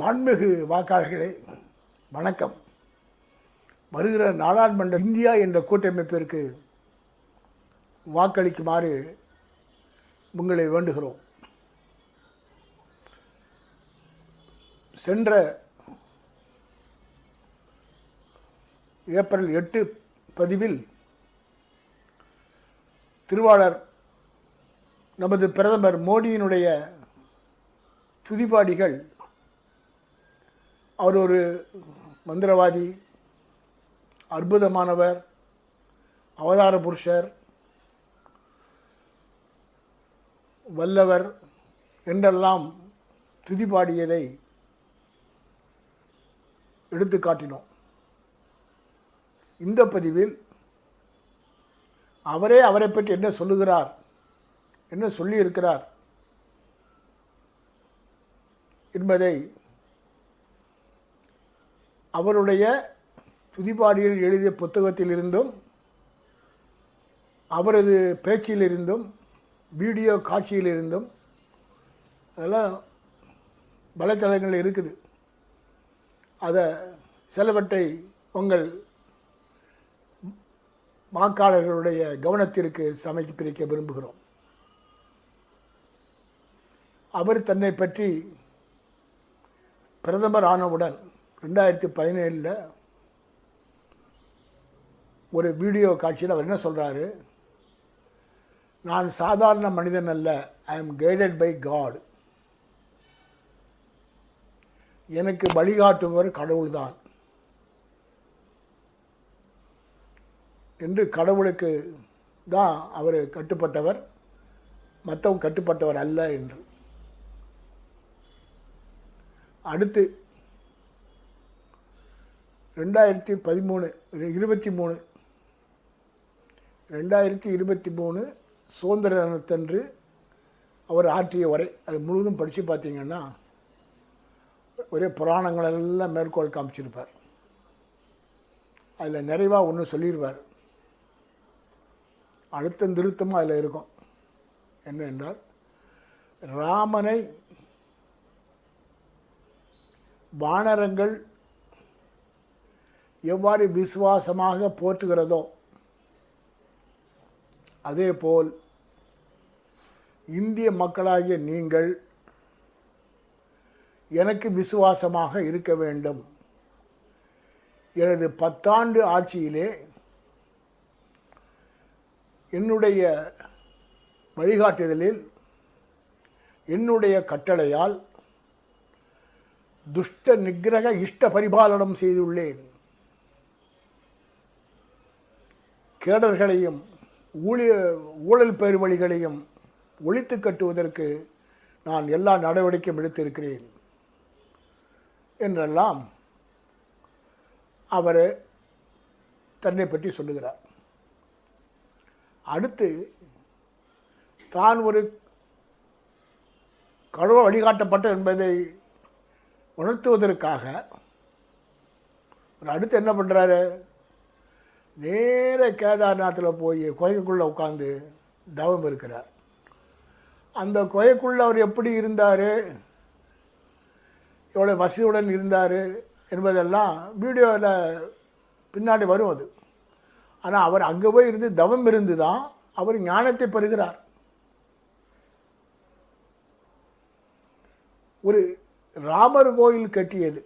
மாண்புமிகு வாக்காளர்களே வணக்கம். வருகிற நாடாளுமன்ற இந்தியா என்ற கூட்டமைப்பிற்கு வாக்களிக்குமாறு உங்களை வேண்டுகிறோம். சென்ற ஏப்ரல் எட்டு பதிவில் திருவாளர் நமது பிரதமர் மோடியினுடைய துதிபாடிகள் அவர் ஒரு மந்திரவாதி அற்புதமானவர் அவதார புருஷர் வல்லவர் என்றெல்லாம் துதிபாடியதை எடுத்து காட்டினோம். இந்த பதிவில் அவரே அவரை பற்றி என்ன சொல்லுகிறார் என்ன சொல்லியிருக்கிறார் என்பதை அவருடைய துதிபாடியில் எழுதிய புத்தகத்திலிருந்தும் அவரது பேச்சிலிருந்தும் வீடியோ காட்சியிலிருந்தும் அதெல்லாம் வலைத்தளங்கள் இருக்குது. அதை சிலவற்றை உங்கள் வாக்காளர்களுடைய கவனத்திற்கு சமைக்க பிரிக்க விரும்புகிறோம். அவர் தன்னை பற்றி பிரதமர் ஆனவுடன் ரெண்டாயிரத்தி பதினேழில் ஒரு வீடியோ காட்சியில் அவர் என்ன சொல்கிறாரு நான் சாதாரண மனிதன் அல்ல I am guided by God எனக்கு வழிகாட்டுபவர் கடவுள்தான். என்று கடவுளுக்கு தான் அவர் கட்டுப்பட்டவர். மற்றவங்க கட்டுப்பட்டவர் அல்ல என்று. அடுத்து ரெண்டாயிரத்தி பதிமூணு இருபத்தி மூணு. ரெண்டாயிரத்தி இருபத்தி மூணு சுதந்திர தினத்தன்று அவர் ஆற்றிய உரை. அது முழுவதும் படித்து பார்த்தீங்கன்னா ஒரே புராணங்கள் எல்லாம் மேற்கோள் காமிச்சிருப்பார். அதில் நிறைவாக ஒன்று சொல்லிடுவார் அடுத்த திருத்தமும் அதில் இருக்கும். என்ன என்றால் ராமனை வானரங்கள் எவ்வாறு விசுவாசமாக போற்றுகிறதோ அதேபோல் இந்திய மக்களாகிய நீங்கள் எனக்கு விசுவாசமாக இருக்க வேண்டும். எனது பத்தாண்டு ஆட்சியிலே என்னுடைய வழிகாட்டுதலில் என்னுடைய கட்டளையால் துஷ்ட நிகிரக இஷ்ட பரிபாலனம் செய்துள்ளேன். கேடர்களையும் ஊழிய ஊழல் பெருவழிகளையும் ஒழித்து கட்டுவதற்கு நான் எல்லா நடவடிக்கையும் எடுத்திருக்கிறேன் என்றெல்லாம் அவர் தன்னை பற்றி சொல்லுகிறார். அடுத்து தான் ஒரு கழுவ வழிகாட்டப்பட்ட என்பதை உணர்த்துவதற்காக அவர் அடுத்து என்ன பண்ணுறாரு நேர கேதார்நாத்தில் போய் குகைக்குள்ளே உட்காந்து தவம் இருக்கிறார். அந்த குகைக்குள்ளே அவர் எப்படி இருந்தார்? எவ்வளோ வசதியுடன் இருந்தார் என்பதெல்லாம் வீடியோவில் பின்னாடி வரும் அது. ஆனால் அவர் அங்கே போய் இருந்து தவம் இருந்து தான் அவர் ஞானத்தை பெறுகிறார். ஒரு ராமர் கோயில் கட்டியது.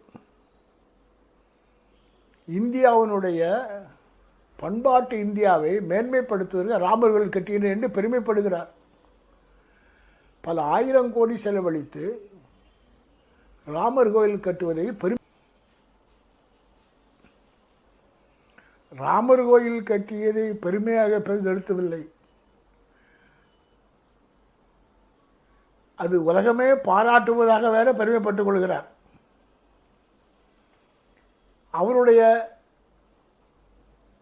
இந்தியாவினுடைய பண்பாட்டு இந்தியாவை மேன்மைப்படுத்துவதற்கு ராமர்கள் கட்டினர் என்று பெருமைப்படுகிறார். பல ஆயிரம் கோடி செலவழித்து ராமர் கோயில் கட்டுவதை பெரும் ராமர் கோயில் கட்டியதை பெருமையாக பெருந்தெடுத்தவில்லை அது உலகமே பாராட்டுவதாக வேற பெருமைப்பட்டுக் கொள்கிறார். அவருடைய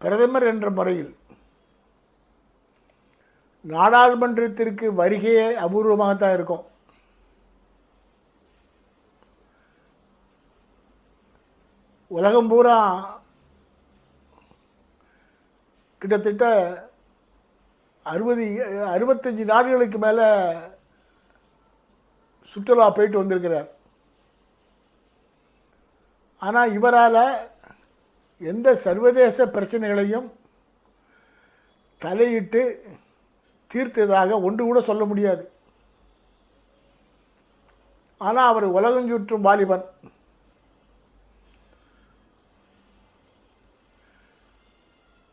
பிரதமர் என்ற முறையில் நாடாளுமன்றத்திற்கு வருகையே அபூர்வமாகத்தான் இருக்கும். உலகம் பூரா கிட்டத்தட்ட அறுபது அறுபத்தஞ்சி நாடுகளுக்கு மேலே சுற்றுலா போயிட்டு வந்திருக்கிறார். ஆனால் இவரால் எந்த சர்வதேச பிரச்சனைகளையும் தலையிட்டு தீர்த்ததாக ஒன்று கூட சொல்ல முடியாது. ஆனால் அவர் உலகம் சுற்றும் வாலிபன்.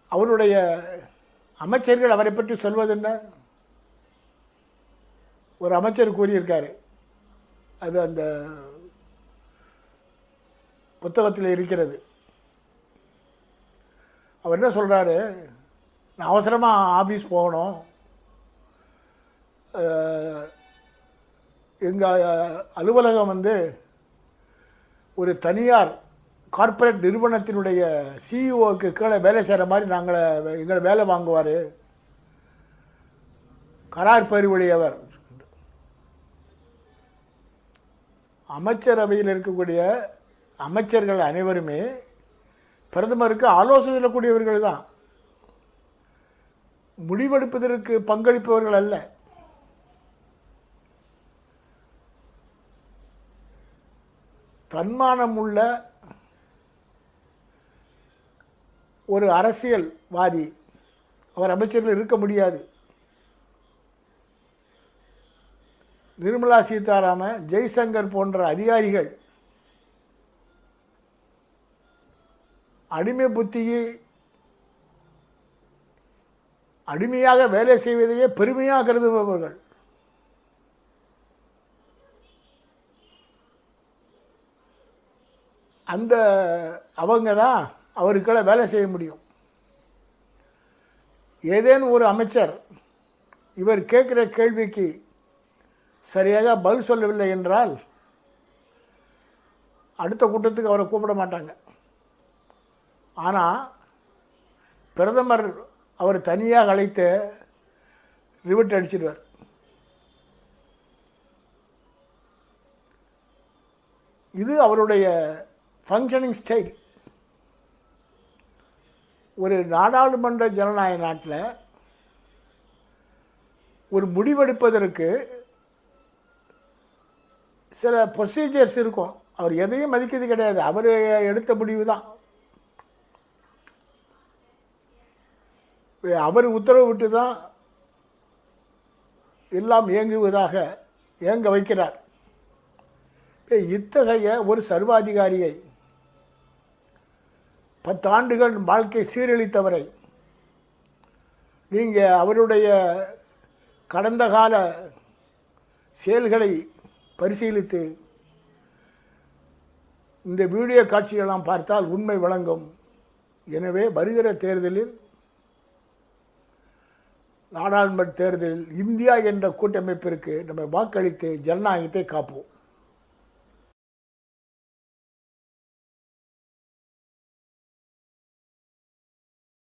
அவருடைய அமைச்சர்கள் அவரை பற்றி சொல்வதென்ன ஒரு அமைச்சர் கூறியிருக்காரு. அது அந்த புத்தகத்தில் இருக்கிறது. அவர் என்ன சொல்கிறாரு நான் அவசரமாக ஆஃபீஸ் போகணும். எங்கள் அலுவலகம் வந்து ஒரு தனியார் கார்ப்பரேட் நிறுவனத்தினுடைய சிஇஓக்கு கீழே வேலை செய்கிற மாதிரி நாங்களை எங்களை வேலை வாங்குவார். கரார் பெருவழியவர் அமைச்சரவையில் இருக்கக்கூடிய அமைச்சர்கள் அனைவருமே பிரதமருக்கு ஆலோசனை சொல்லக்கூடியவர்கள் தான். முடிவெடுப்பதற்கு பங்களிப்பவர்கள் அல்ல. தன்மானம் உள்ள ஒரு அரசியல்வாதி அவர் அமைச்சர்கள் இருக்க முடியாது. நிர்மலா சீதாராமன் ஜெய்சங்கர் போன்ற அதிகாரிகள் அடிமை புத்தியை அடிமையாக வேலை செய்வதையே பெருமையாக கருதுபவர்கள். அந்த அவங்க தான் அவருக்கெல்லாம் வேலை செய்ய முடியும். ஏதேனும் ஒரு அமைச்சர் இவர் கேட்குற கேள்விக்கு சரியாக பதில் சொல்லவில்லை என்றால் அடுத்த கூட்டத்துக்கு அவரை கூப்பிட மாட்டாங்க. ஆனால் பிரதமர் அவர் தனியாக அழைத்து ரிவர்ட் அடிச்சிடுவார் இது அவருடைய ஃபங்க்ஷனிங் ஸ்டைல் ஒரு நாடாளுமன்ற ஜனநாயக நாட்டில் ஒரு முடிவெடுப்பதற்கு சில ப்ரொசீஜர்ஸ் இருக்கும். அவர் எதையும் மதிக்கிறது கிடையாது. அவர் எடுத்த முடிவு தான் அவர் உத்தரவு விட்டு தான் எல்லாம் இயங்குவதாக இயங்க வைக்கிறார். இத்தகைய ஒரு சர்வாதிகாரியை பத்தாண்டுகள் வாழ்க்கை சீரழித்தவரை நீங்கள் அவருடைய கடந்த கால செயல்களை பரிசீலித்து இந்த வீடியோ காட்சிகளெல்லாம் பார்த்தால் உண்மை வழங்கும் எனவே வருகிற தேர்தலில் நாடாளுமன்ற தேர்தலில் இந்தியா என்ற கூட்டமைப்பிற்கு நம்ம வாக்களித்து ஜனநாயகத்தை காப்போம்.